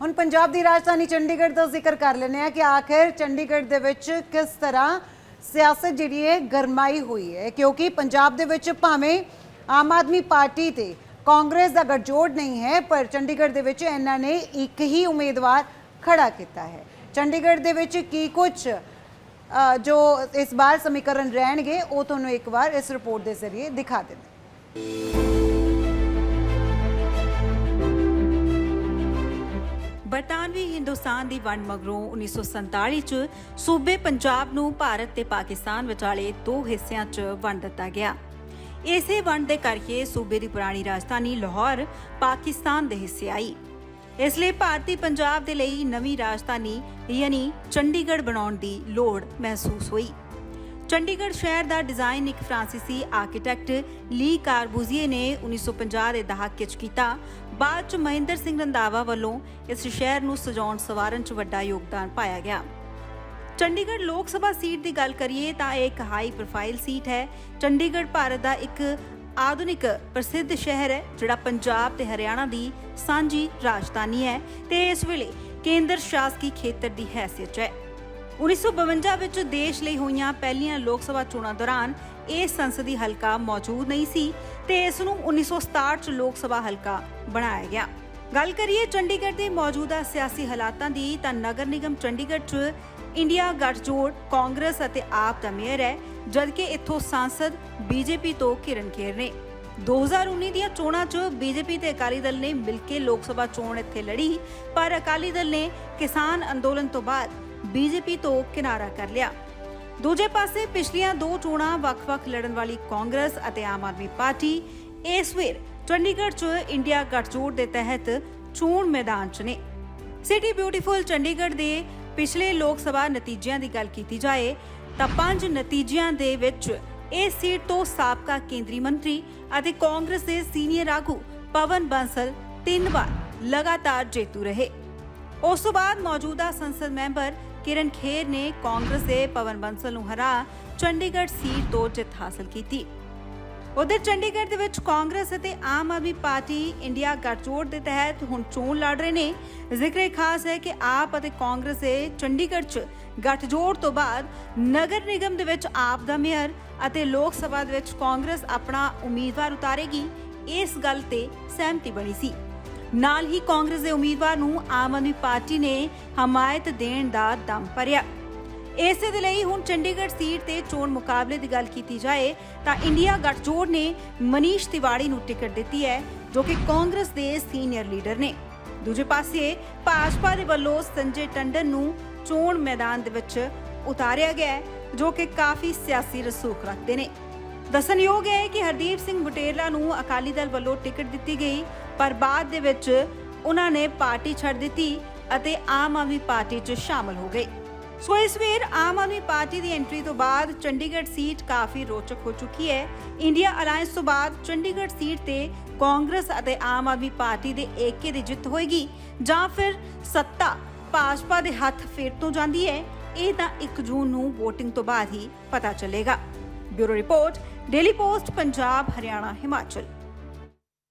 ਹੁਣ ਪੰਜਾਬ ਦੀ ਰਾਜਧਾਨੀ ਚੰਡੀਗੜ੍ਹ ਦਾ ਜ਼ਿਕਰ ਕਰ ਲੈਂਦੇ ਆ ਕਿ ਆਖਿਰ ਚੰਡੀਗੜ੍ਹ ਦੇ ਵਿੱਚ ਕਿਸ ਤਰ੍ਹਾਂ ਸਿਆਸਤ ਜਿਹੜੀ ਹੈ ਗਰਮਾਈ ਹੋਈ ਹੈ? ਕਿਉਂਕਿ ਪੰਜਾਬ ਦੇ ਵਿੱਚ ਭਾਵੇਂ ਆਮ ਆਦਮੀ ਪਾਰਟੀ ਤੇ ਕਾਂਗਰਸ ਦਾ ਗੱਠਜੋੜ ਨਹੀਂ ਹੈ, ਪਰ ਚੰਡੀਗੜ੍ਹ ਦੇ ਵਿੱਚ ਇਹਨਾਂ ਨੇ ਇੱਕ ਹੀ ਉਮੀਦਵਾਰ ਖੜਾ ਕੀਤਾ ਹੈ। ਚੰਡੀਗੜ੍ਹ ਦੇ ਵਿੱਚ ਕੀ ਕੁਝ ਜੋ ਇਸ ਵਾਰ ਸਮੀਕਰਨ ਰਹਿਣਗੇ, ਉਹ ਤੁਹਾਨੂੰ ਇੱਕ ਵਾਰ ਇਸ ਰਿਪੋਰਟ ਦੇ ਜ਼ਰੀਏ ਦਿਖਾ ਦਿੰਦੇ ਬਰਤਾਨਵੀ ਹਿੰਦੁਸਤਾਨ ਦੀ ਵੰਡ ਮਗਰੋਂ 1947 ਚ ਸੂਬੇ ਪੰਜਾਬ ਨੂੰ ਭਾਰਤ ਤੇ ਪਾਕਿਸਤਾਨ ਵਿਚਾਲੇ ਦੋ ਹਿੱਸਿਆਂ 'ਚ ਵੰਡ ਦਿੱਤਾ ਗਿਆ। ਇਸੇ ਵੰਡ ਦੇ ਕਰਕੇ ਸੂਬੇ ਦੀ ਪੁਰਾਣੀ ਰਾਜਧਾਨੀ ਲਾਹੌਰ ਪਾਕਿਸਤਾਨ ਦੇ ਹਿੱਸੇ ਆਈ। ਇਸ ਲਈ ਭਾਰਤੀ ਪੰਜਾਬ ਦੇ ਲਈ ਨਵੀਂ ਰਾਜਧਾਨੀ ਯਾਨੀ ਚੰਡੀਗੜ੍ਹ ਬਣਾਉਣ ਦੀ ਲੋੜ ਮਹਿਸੂਸ ਹੋਈ। ਚੰਡੀਗੜ੍ਹ ਸ਼ਹਿਰ ਦਾ ਡਿਜ਼ਾਈਨ ਇੱਕ ਫ੍ਰਾਂਸੀਸੀ ਆਰਕੀਟੈਕਟ ਲੀ ਕਾਰਬੂਜ਼ੀਏ ਨੇ 1950 ਦੇ ਦਹਾਕੇ 'ਚ ਕੀਤਾ। ਬਾਅਦ 'ਚ ਮਹਿੰਦਰ ਸਿੰਘ ਰੰਧਾਵਾ ਵੱਲੋਂ ਇਸ ਸ਼ਹਿਰ ਨੂੰ ਸਜਾਉਣ ਸਵਾਰਨ 'ਚ ਵੱਡਾ ਯੋਗਦਾਨ ਪਾਇਆ ਗਿਆ। ਚੰਡੀਗੜ੍ਹ ਲੋਕ ਸਭਾ ਸੀਟ ਦੀ ਗੱਲ ਕਰੀਏ ਤਾਂ ਇਹ ਇੱਕ ਹਾਈ ਪ੍ਰੋਫਾਈਲ ਸੀਟ ਹੈ। ਚੰਡੀਗੜ੍ਹ ਭਾਰਤ ਦਾ ਇੱਕ ਆਧੁਨਿਕ ਪ੍ਰਸਿੱਧ ਸ਼ਹਿਰ ਹੈ, ਜਿਹੜਾ ਪੰਜਾਬ ਤੇ ਹਰਿਆਣਾ ਦੀ ਸਾਂਝੀ ਰਾਜਧਾਨੀ ਹੈ ਤੇ ਇਸ ਵੇਲੇ ਕੇਂਦਰ ਸ਼ਾਸਕੀ ਖੇਤਰ ਦੀ ਹੈਸੀਅਤ ਹੈ। 1952 ਵਿੱਚ ਦੇਸ਼ ਲਈ ਹੋਈਆਂ ਪਹਿਲੀਆਂ ਲੋਕ ਸਭਾ ਚੋਣਾਂ ਦੌਰਾਨ ਇਹ ਸੰਸਦੀ ਹਲਕਾ ਮੌਜੂਦ ਨਹੀਂ ਸੀ ਤੇ ਇਸ ਨੂੰ 1967 ਚ ਲੋਕ ਸਭਾ ਹਲਕਾ ਬਣਾਇਆ ਗਿਆ। ਗੱਲ ਕਰੀਏ ਚੰਡੀਗੜ੍ਹ ਦੇ ਮੌਜੂਦਾ ਸਿਆਸੀ ਹਾਲਾਤਾਂ ਦੀ ਤਾਂ ਨਗਰ ਨਿਗਮ ਚੰਡੀਗੜ੍ਹ 'ਚ ਇੰਡੀਆ ਗੱਠਜੋੜ, ਕਾਂਗਰਸ ਅਤੇ ਆਪ ਦਾ ਮੇਅਰ ਹੈ, ਜਦਕਿ ਇੱਥੋਂ ਸਾਂਸਦ ਬੀਜੇਪੀ ਤੋਂ ਕਿਰਨ ਖੇਰ ਨੇ। 2019 ਦੀਆਂ ਚੋਣਾਂ 'ਚ ਬੀਜੇਪੀ ਤੇ ਅਕਾਲੀ ਦਲ ਨੇ ਮਿਲ ਕੇ ਲੋਕ ਸਭਾ ਚੋਣ ਇੱਥੇ ਲੜੀ, ਪਰ ਅਕਾਲੀ ਦਲ ਨੇ ਕਿਸਾਨ ਅੰਦੋਲਨ ਤੋਂ ਬਾਅਦ ਬੀਜੇਪੀ ਤੋਂ ਕਿਨਾਰਾ ਕਰ ਲਿਆ। ਦੂਜੇ ਪਾਸੇ ਪਿਛਲੀਆਂ ਦੋ ਚੋਣਾਂ ਵੱਖ-ਵੱਖ ਲੜਨ ਵਾਲੀ ਕਾਂਗਰਸ ਅਤੇ ਆਮ ਆਦਮੀ ਪਾਰਟੀ ਇਸ ਵੇਰ ਚੰਡੀਗੜ੍ਹ 'ਚ ਇੰਡੀਆ ਗੱਠਜੋੜ ਦੇ ਤਹਿਤ ਚੋਣ ਮੈਦਾਨ 'ਚ ਨੇ। ਸਿਟੀ ਬਿਊਟੀਫੁਲ ਚੰਡੀਗੜ੍ਹ ਦੇ ਪਿਛਲੇ ਲੋਕ ਸਭਾ ਨਤੀਜਿਆਂ ਦੀ ਗੱਲ ਕੀਤੀ ਜਾਏ ਤਾਂ ਪੰਜ ਨਤੀਜਿਆਂ ਦੇ ਵਿੱਚ ਇਸ ਸੀਟ ਤੋਂ ਸਾਬਕਾ ਕੇਂਦਰੀ ਮੰਤਰੀ ਅਤੇ ਕਾਂਗਰਸ ਦੇ ਸੀਨੀਅਰ ਆਗੂ ਪਵਨ ਬੰਸਲ ਤਿੰਨ ਵਾਰ ਲਗਾਤਾਰ ਜੇਤੂ ਰਹੇ। ਉਸ ਤੋਂ ਬਾਅਦ ਮੌਜੂਦਾ ਸੰਸਦ ਮੈਂਬਰ ਕਿਰਨ ਖੇਰ ਨੇ ਕਾਂਗਰਸ ਦੇ ਪਵਨ ਬੰਸਲ ਨੂੰ ਹਰਾ ਚੰਡੀਗੜ੍ਹ ਸੀਟ ਤੋਂ ਜਿੱਤ ਹਾਸਲ ਕੀਤੀ ਉਧਰ ਚੰਡੀਗੜ੍ਹ ਦੇ ਵਿੱਚ ਕਾਂਗਰਸ ਅਤੇ ਆਮ ਆਦਮੀ ਪਾਰਟੀ ਇੰਡੀਆ ਗੱਠਜੋੜ ਦੇ ਤਹਿਤ ਹੁਣ ਚੋਣ ਲੜ ਰਹੇ ਨੇ ਜ਼ਿਕਰ ਇਹ ਖਾਸ ਹੈ ਕਿ ਆਪ ਅਤੇ ਕਾਂਗਰਸ ਦੇ ਚੰਡੀਗੜ੍ਹ 'ਚ ਗੱਠਜੋੜ ਤੋਂ ਬਾਅਦ ਨਗਰ ਨਿਗਮ ਦੇ ਵਿੱਚ ਆਪ ਦਾ ਮੇਅਰ ਅਤੇ ਲੋਕ ਸਭਾ ਦੇ ਵਿੱਚ ਕਾਂਗਰਸ ਆਪਣਾ ਉਮੀਦਵਾਰ ਉਤਾਰੇਗੀ ਇਸ ਗੱਲ ਤੇ ਸਹਿਮਤੀ ਬਣੀ ਸੀ ਨਾਲ ਹੀ ਕਾਂਗਰਸ ਦੇ ਉਮੀਦਵਾਰ ਨੂੰ ਆਮ ਆਦਮੀ ਪਾਰਟੀ ਨੇ ਹਮਾਇਤ ਦੇਣ ਦਾ ਦਮ ਭਰਿਆ। ਇਸੇ ਦੇ ਲਈ ਹੁਣ ਚੰਡੀਗੜ੍ਹ ਸੀਟ ਤੇ ਚੋਣ ਮੁਕਾਬਲੇ ਦੀ ਗੱਲ ਕੀਤੀ ਜਾਏ ਤਾਂ ਇੰਡੀਆ ਗੱਠਜੋੜ ਨੇ ਮਨੀਸ਼ ਤਿਵਾੜੀ ਨੂੰ ਟਿਕਟ ਦਿੱਤੀ ਹੈ, ਜੋ ਕਿ ਕਾਂਗਰਸ ਦੇ ਸੀਨੀਅਰ ਲੀਡਰ ਨੇ। ਦੂਜੇ ਪਾਸੇ ਭਾਜਪਾ ਦੇ ਵੱਲੋਂ ਸੰਜੇ ਟੰਡਨ ਨੂੰ ਚੋਣ ਮੈਦਾਨ ਦੇ ਵਿੱਚ ਉਤਾਰਿਆ ਗਿਆ ਹੈ, ਜੋ ਕਿ ਕਾਫੀ ਸਿਆਸੀ ਰਸੂਖ ਰੱਖਦੇ ਨੇ। ਦੱਸਣਯੋਗ ਹੈ ਕਿ ਹਰਦੀਪ ਸਿੰਘ ਬੁਟੇਲਾ ਨੂੰ ਅਕਾਲੀ ਦਲ ਵੱਲੋਂ ਟਿਕਟ ਦਿੱਤੀ ਗਈ। ਪਰ ਬਾਅਦ ਦੇ ਵਿੱਚ ਉਹਨਾਂ ਨੇ ਪਾਰਟੀ ਛੱਡ ਦਿੱਤੀ ਅਤੇ ਆਮ ਆਦਮੀ ਪਾਰਟੀ 'ਚ ਸ਼ਾਮਲ ਹੋ ਗਏ। ਸੋ ਇਸ ਵੇਰ ਆਮ ਆਦਮੀ ਪਾਰਟੀ ਦੀ ਐਂਟਰੀ ਤੋਂ ਬਾਅਦ ਚੰਡੀਗੜ੍ਹ ਸੀਟ ਕਾਫੀ ਰੋਚਕ ਹੋ ਚੁੱਕੀ ਹੈ। ਇੰਡੀਆ ਅਲਾਈਅੰਸ ਤੋਂ ਬਾਅਦ ਚੰਡੀਗੜ੍ਹ ਸੀਟ ਤੇ ਕਾਂਗਰਸ ਅਤੇ ਆਮ ਆਦਮੀ ਪਾਰਟੀ ਦੇ ਏਕੇ ਦੀ ਜਿੱਤ ਹੋਏਗੀ ਜਾਂ ਫਿਰ ਸੱਤਾ ਭਾਜਪਾ ਦੇ ਹੱਥ ਫੇਰ ਤੋਂ ਜਾਂਦੀ ਹੈ। ਇਹ ਤਾਂ 1 ਜੂਨ ਨੂੰ VOTING ਤੋਂ ਬਾਅਦ ਹੀ ਪਤਾ ਚੱਲੇਗਾ। Bureau report, daily post, Punjab, Haryana, Himachal.